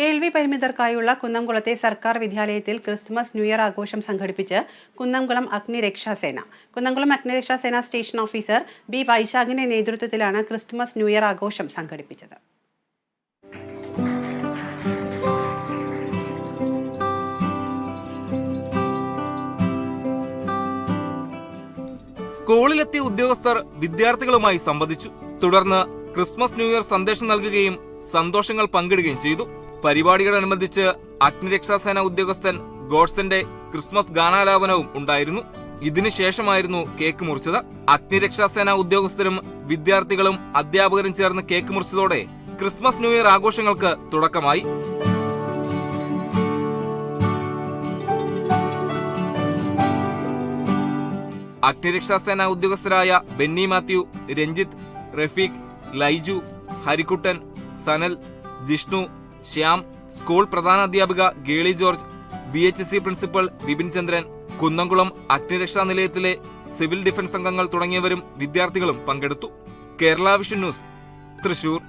കേൾവി പരിമിതർക്കായുള്ള കുന്നംകുളത്തെ സർക്കാർ വിദ്യാലയത്തിൽ ക്രിസ്മസ് ന്യൂ ഇയർ ആഘോഷം സംഘടിപ്പിച്ച് കുന്നംകുളം അഗ്നിരക്ഷാസേന. കുന്നംകുളം അഗ്നിരക്ഷാസേന സ്റ്റേഷൻ ഓഫീസർ ബി വൈശാഖിന്റെ നേതൃത്വത്തിലാണ് ക്രിസ്മസ് ന്യൂ ഇയർ ആഘോഷം സംഘടിപ്പിച്ചത്. സ്കൂളിലെത്തിയ ഉദ്യോഗസ്ഥർ വിദ്യാർത്ഥികളുമായി സംവദിച്ചു. തുടർന്ന് ക്രിസ്മസ് ന്യൂ ഇയർ സന്ദേശം നൽകുകയും സന്തോഷങ്ങൾ പങ്കിടുകയും ചെയ്തു. പരിപാടികളനുബന്ധിച്ച് അഗ്നിരക്ഷാസേന ഉദ്യോഗസ്ഥൻ ഗോഡ്സന്റെ ക്രിസ്മസ് ഗാനാലാപനവും ഉണ്ടായിരുന്നു. ഇതിനുശേഷമായിരുന്നു കേക്ക് മുറിച്ചത്. അഗ്നിരക്ഷാസേന ഉദ്യോഗസ്ഥരും വിദ്യാർത്ഥികളും അധ്യാപകരും ചേർന്ന് കേക്ക് മുറിച്ചതോടെ ക്രിസ്മസ് ന്യൂ ഇയർ ആഘോഷങ്ങൾക്ക് തുടക്കമായി. അഗ്നിരക്ഷാസേന ഉദ്യോഗസ്ഥരായ Benny Mathew Ranjith Rafeeq Laiju Harikuttan Sanal Jishnu Shyam school പ്രധാനാധ്യാപിക Geli George B H C principal Vipin Chandran Kunnamkulam അഗ്നിരക്ഷാ നിലയത്തിലെ സിവിൽ ഡിഫൻസ് അംഗങ്ങൾ തുടങ്ങിയവരും വിദ്യാർത്ഥികളും പങ്കെടുത്തു. Kerala vision news Thrissur.